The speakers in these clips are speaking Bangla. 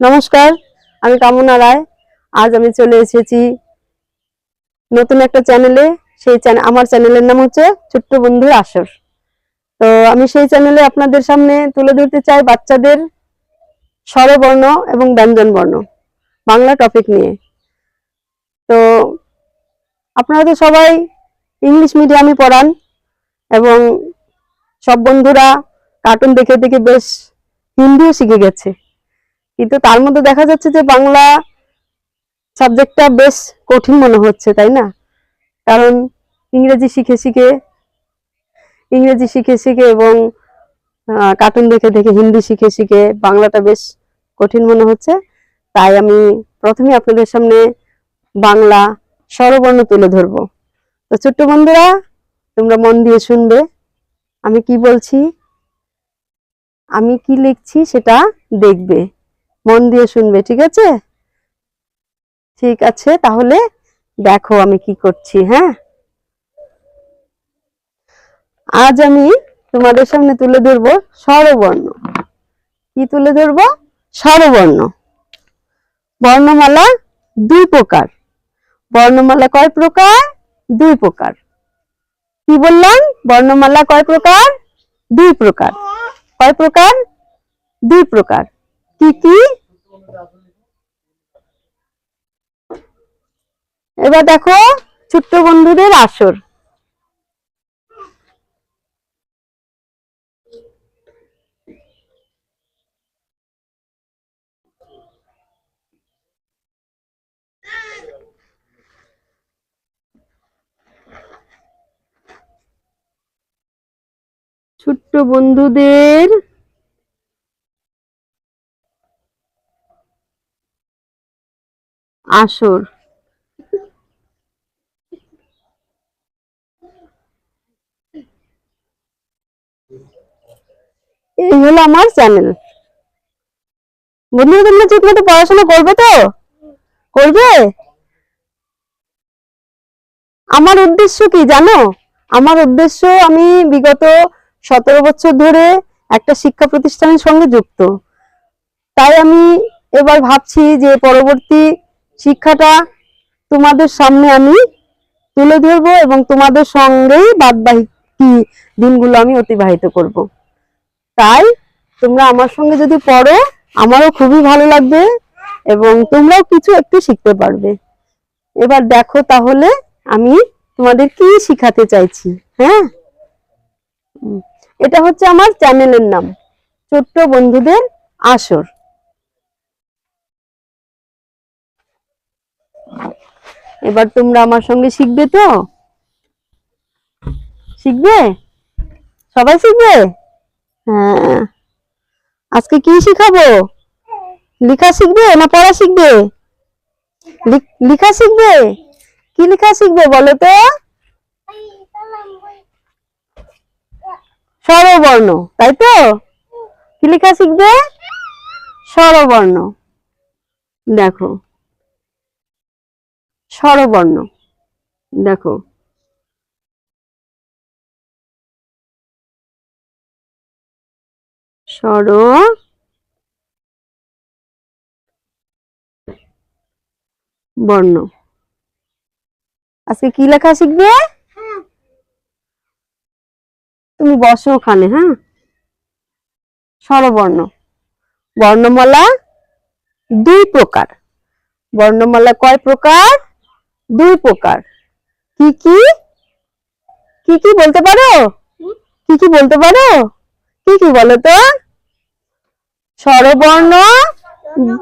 নমস্কার, আমি কামনা রায়। আজ আমি চলে এসেছি নতুন একটা চ্যানেলে। সেই চ্যানেল আমার চ্যানেলের নাম হচ্ছে ছোট্ট বন্ধুর আসর। তো আমি সেই চ্যানেলে আপনাদের সামনে তুলে ধরতে চাই বাচ্চাদের স্বরবর্ণ এবং ব্যঞ্জন বর্ণ বাংলা টপিক নিয়ে। তো আপনারা তো সবাই ইংলিশ মিডিয়ামে পড়ান এবং সব বন্ধুরা কার্টুন দেখে দেখে বেশ হিন্দিও শিখে গেছে। কিন্তু তার মধ্যে দেখা যাচ্ছে যে বাংলা সাবজেক্টটা বেশ কঠিন মনে হচ্ছে, তাই না? কারণ ইংরেজি শিখে শিখে, ইংরেজি শিখে শিখে এবং কার্টুন দেখে দেখে হিন্দি শিখে শিখে বাংলাটা বেশ কঠিন মনে হচ্ছে। তাই আমি প্রথমে আপনাদের সামনে বাংলা স্বরবর্ণ তুলে ধরবো। তো ছোট্ট বন্ধুরা, তোমরা মন দিয়ে শুনবে, আমি কি বলছি? আমি কি লিখছি সেটা দেখবে। মন দিয়ে শুনবে, ঠিক আছে? ঠিক আছে, তাহলে দেখো আমি কি করছি হ্যাঁ? আজ আমি তোমাদের সামনে তুলে ধরবো স্বরবর্ণ। কি তুলে ধরবো? স্বরবর্ণ। বর্ণমালা দুই প্রকার। বর্ণমালা কয় প্রকার? দুই প্রকার। কি বললাম? বর্ণমালা কয় প্রকার? দুই প্রকার। কয় প্রকার? দুই প্রকার। কি কি? এবার দেখো ছোট্ট বন্ধুদের আসর। ছোট্ট বন্ধুদের আসর। এই হলো আমার চ্যানেল বন্ধুরা, তোমরা ঠিক মতো পড়াশোনা করবে তো? করবে? আমার উদ্দেশ্য কি জানো? আমার উদ্দেশ্য আমি বিগত সতেরো বছর ধরে একটা শিক্ষা প্রতিষ্ঠানের সঙ্গে যুক্ত। তাই আমি এবার ভাবছি যে পরবর্তী শিক্ষাটা তোমাদের সামনে আমি তুলে ধরবো এবং তোমাদের সঙ্গেই বাদবাকি দিনগুলো আমি অতিবাহিত করব। তাই তোমরা আমার সঙ্গে যদি পড়ো, আমারও খুবই ভালো লাগবে এবং তোমরাও কিছু একটু শিখতে পারবে। এবার দেখো তাহলে আমি তোমাদের কি শিখাতে চাইছি হ্যাঁ? এটা হচ্ছে আমার চ্যানেলের নাম, ছোট্ট বন্ধুদের আসর। এবার তোমরা আমার সঙ্গে শিখবে তো? শিখবে? সবাই শিখবে? হ্যাঁ। আজকে কি শিখাবো? লেখা শিখবে না পড়া শিখবে? লেখা শিখবে? কি লেখা শিখবে বলো তো? স্বরবর্ণ, তাই তো? কি লেখা শিখবে? স্বরবর্ণ। দেখো স্বরবর্ণ। দেখো। স্বর বর্ণ। আজকে কি লেখা শিখবে? তুমি বসো ওখানে হ্যাঁ? স্বরবর্ণ। বর্ণমালা দুই প্রকার। বর্ণমালা কয় প্রকার? দুই প্রকার। কি কি? কি কি বলতে পারো? কি কি বলতে পারো? কি কি বলো তো? স্বরবর্ণ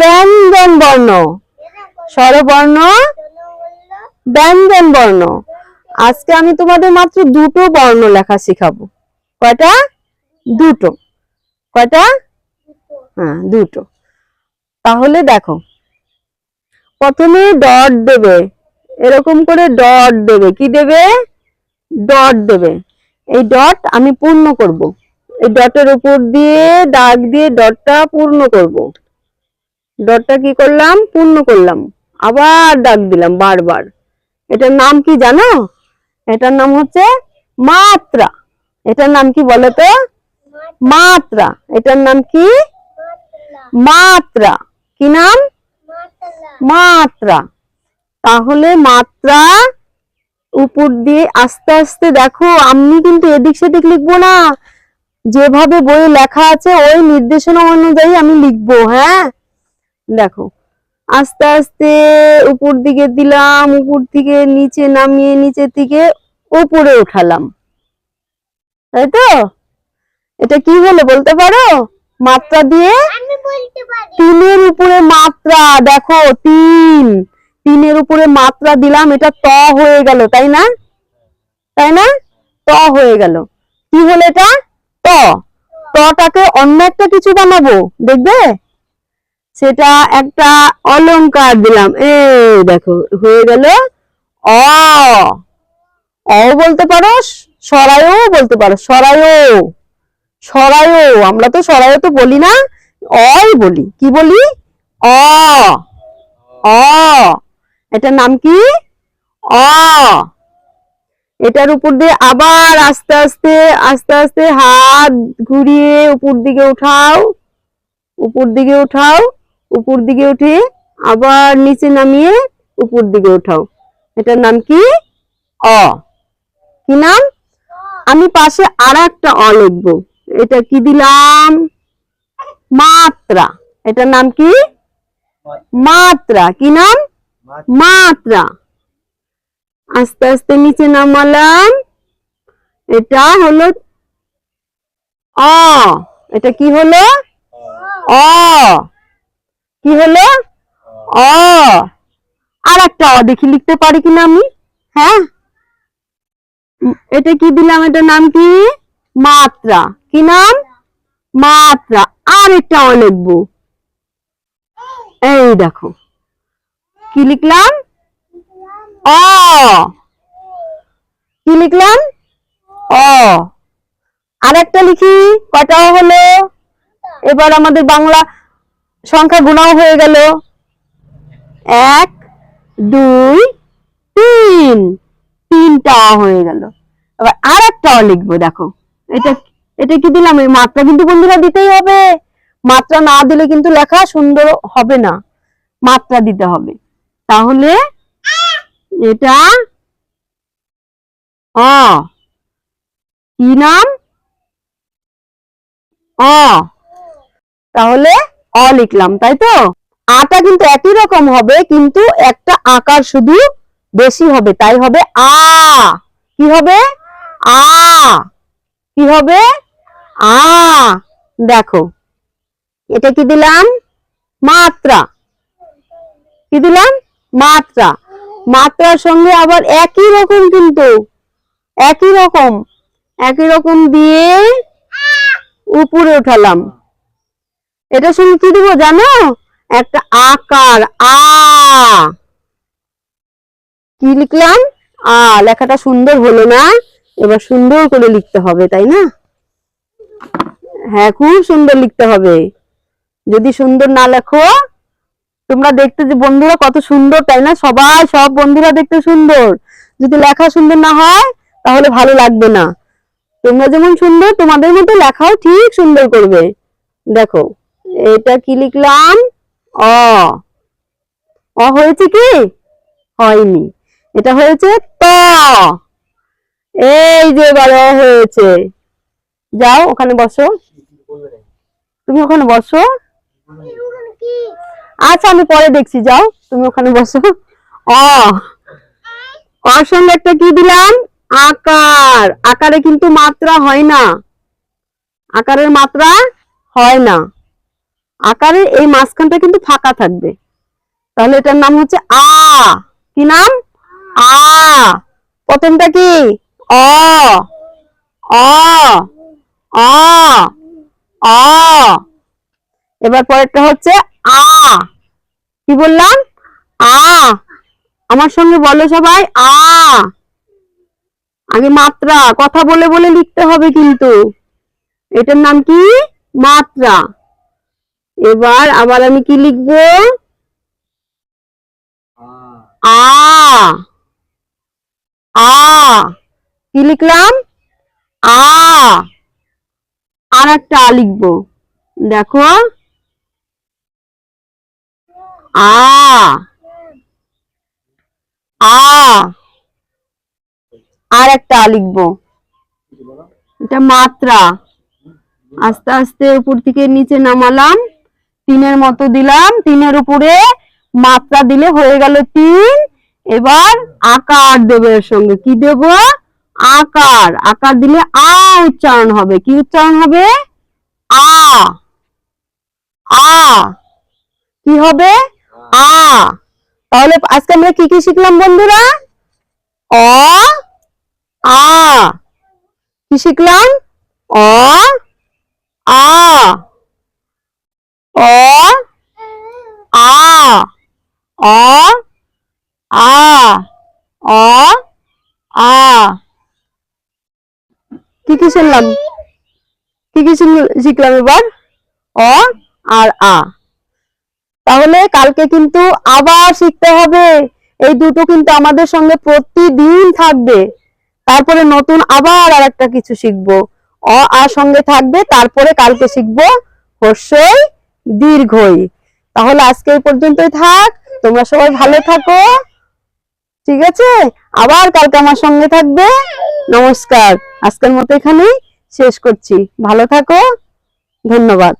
ব্যঞ্জন বর্ণ স্বরবর্ণ ব্যঞ্জন বর্ণ আজকে আমি তোমাদের মাত্র দুটো বর্ণ লেখা শিখাবো। কয়টা? দুটো। কয়টা? হ্যাঁ দুটো। তাহলে দেখো প্রথমে ডট দেবে। এরকম করে ডট দেবে। কি দেবে? ডট দেবে। এই ডট আমি পূর্ণ করব। এই ডটের উপর দিয়ে দাগ দিয়ে ডটটা পূর্ণ করব। ডটটা কি করলাম? পূর্ণ করলাম। আবার দাগ দিলাম বারবার। এটার নাম কি জানো? এটার নাম হচ্ছে মাত্রা। এটার নাম কি বলো তো মাত্রা। এটার নাম কি? মাত্রা। কি নাম? মাত্রা। তাহলে মাত্রা উপর দিয়ে আস্তে আস্তে দেখো আমি কিন্তু এদিক সেদিক লিখব না। যেভাবে বইয়ে লেখা আছে ওই নির্দেশনা অনুযায়ী আমি লিখব হ্যাঁ? দেখো আস্তে আস্তে উপর দিকে দিলাম উপর থেকে নিচে নামিয়ে নিচের দিকে উপরে উঠালাম। তাই তো? এটা কি হলো বলতে পারো? মাত্রা দিয়ে? তিনের উপরে মাত্রা দেখো তিন। তিনের উপরে মাত্রা দিলাম, এটা ত হয়ে গেল, তাই না? তাই না? ত হয়ে গেল। কি হলো এটা? ত। তটাকে অন্য একটা কিছু বানাবো, দেখবে? সেটা একটা অলংকার দিলাম। এই দেখো, হয়ে গেল অ। অ বলতে পারো, সরায়ও বলতে পারো, সরায়ও। সরায়ও, আমরা তো সরায়ও তো বলি না, অই বলি। কি বলি? অ। অ। এটার নাম কি? অ। এটার উপর দিয়ে আবার আস্তে আস্তে আস্তে আস্তে হাত ঘুরিয়ে উপর দিকে উঠাও উপর দিকে উঠাও উপর দিকে উঠে আবার নিচে নামিয়ে উপর দিকে উঠাও। এটার নাম কি? অ। কি নাম? আমি পাশে আর একটা অ লিখব। এটা কি দিলাম? মাত্রা। এটার নাম কি? মাত্রা। কি নাম? মাত্রা। আস্তে আস্তে নিচে নামালাম। এটা হলো অ। এটা কি হলো? অ। কি হলো? অ। আর একটা অ দেখি লিখতে পারি কিনা আমি? হ্যাঁ? এটা কি দিলাম? এটা নাম কি? মাত্রা। কি নাম? মাত্রা। আর একটা অ লিখব। এই দেখো। কি লিখলাম? অ। কি লিখলাম? অ। আর একটা লিখি কটা হলো? এবার আমাদের বাংলা সংখ্যা গুণাও হয়ে গেল। এক, দুই, তিন। তিনটা হয়ে গেল। এবার আর একটা অ লিখব, দেখো। এটা এটা কি দিলাম? এই মাত্রা কিন্তু বন্ধুরা দিতেই হবে। মাত্রা না দিলে কিন্তু লেখা সুন্দর হবে না। মাত্রা দিতে হবে। তাহলে এটা অ। কি নাম? অ। তাহলে অ লিখলাম, তাই তো? আটা কিন্তু একই রকম হবে, কিন্তু একটা আকার শুধু বেশি হবে, তাই হবে আ। কি হবে? আ। কি হবে? আ। দেখো, এটা কি দিলাম? মাত্রা। কি দিলাম? মাত্রা। মাত্রার সঙ্গে আবার একই রকম কিন্তু। একই রকম। একই রকম দিয়ে উপরে উঠালাম। এটার সঙ্গে কি দিব জানো? একটা আকার। আ। কি লিখলাম? আ। লেখাটা সুন্দর হলো না। এবার সুন্দর করে লিখতে হবে, তাই না? হ্যাঁ খুব সুন্দর লিখতে হবে। যদি সুন্দর না লেখো তোমরা দেখতে যে বন্ধুরা কত সুন্দর, তাই না? সবাই, সব বন্ধুরা দেখতে সুন্দর। যদি লেখা সুন্দর না হয়, তাহলে ভালো লাগবে না। তোমরা যেমন সুন্দর, তোমাদের মতো লেখাও ঠিক সুন্দর করবে। দেখো, এটা কি লিখলাম? অ। অ হয়েছে কি? হয়নি। এটা হয়েছে ত। এই যে এবার অ হয়েছে। যাও, ওখানে বসো। তুমি ওখানে বসো। আচ্ছা আমি পরে দেখছি, যাও, তুমি ওখানে বসো। অ অর সঙ্গে একটা কি দিলাম? আকার। আকারে কিন্তু মাত্রা হয় না। আকারের মাত্রা হয় না। আকারে এই মাঝখানটা কিন্তু ফাঁকা থাকবে। তাহলে এটার নাম হচ্ছে আ। কি নাম? আ। প্রথমটা কি? অ। অ। অ। অ। এবার পরেরটা হচ্ছে আ। কি বললাম? আ। আমার সঙ্গে বলো সবাই, আ। আগে মাত্রা, কথা বলে বলে লিখতে হবে কিন্তু। এটার নাম কি? মাত্রা। এবার আবার আমি কি লিখব? আ। আ। কি লিখলাম? আ। আর একটা লিখব। দেখো। আ। আ। আর একটা লিখব। এটা মাত্রা। আস্তে আস্তে উপর থেকে নিচে নামালাম। তিনের মতো দিলাম। তিনের উপরে মাত্রা দিলে হয়ে গেল তিন। এবার আকার দেবে এর সঙ্গে। কি দেব? আকার। আকার দিলে আ উচ্চারণ হবে। কি উচ্চারণ হবে? আ। আ। কি হবে? আ। তাহলে আজকে আমরা কি কি শিখলাম বন্ধুরা? অ, আ। কি শিখলাম? অ, আ। অ আ। অ আ। অ, আ। কি কি শুনলাম কি কি শিখলাম এবার? অ আর আ। তাহলে কালকে কিন্তু আবার শিখতে হবে। এই দুটো কিন্তু আমাদের সঙ্গে প্রতিদিন থাকবে। তারপরে নতুন আবার আর একটা কিছু শিখব। অ আর সঙ্গে থাকবে, তারপরে কালকে শিখব হর্ষই দীর্ঘই। তাহলে আজকে এই পর্যন্তই থাক। তোমরা সবাই ভালো থাকো। ঠিক আছে? আবার কালকে আমার সঙ্গে থাকবে। নমস্কার। আজকের মতো এখানেই শেষ করছি। ভালো থাকো। ধন্যবাদ।